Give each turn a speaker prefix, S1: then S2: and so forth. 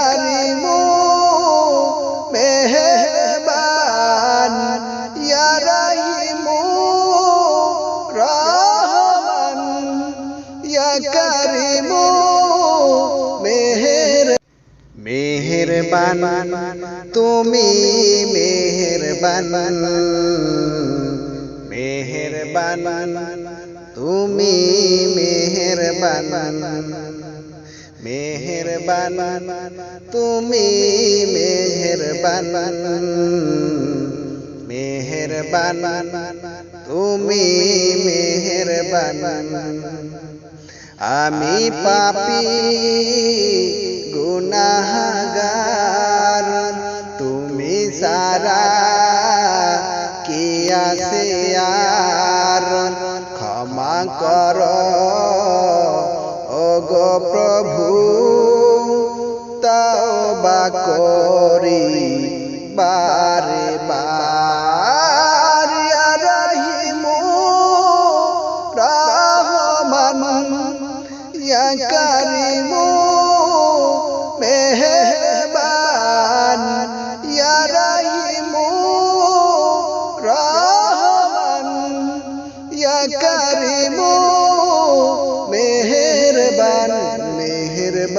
S1: কারিমু মেহবান ইয়া রহিমু রহমান ইয়া কারিমু মেহের। মেহেরবান তুমি মেহেরবান মেহেরবান তুমি মেহেরবান। মেহেরবান, তুমি মেহেরবান মেহেরবান, তুমি মেহেরবান। আমি পাপি, গুনাহগার, তুমি সারা কি আর? ক্ষমা কর ও গো প্রভু তওবা করি বারে বার ইয়া রহিমু রহমান ইয়া কারিমু মেহরবান ইয়া রহিমু রহমান ইয়া কারিমু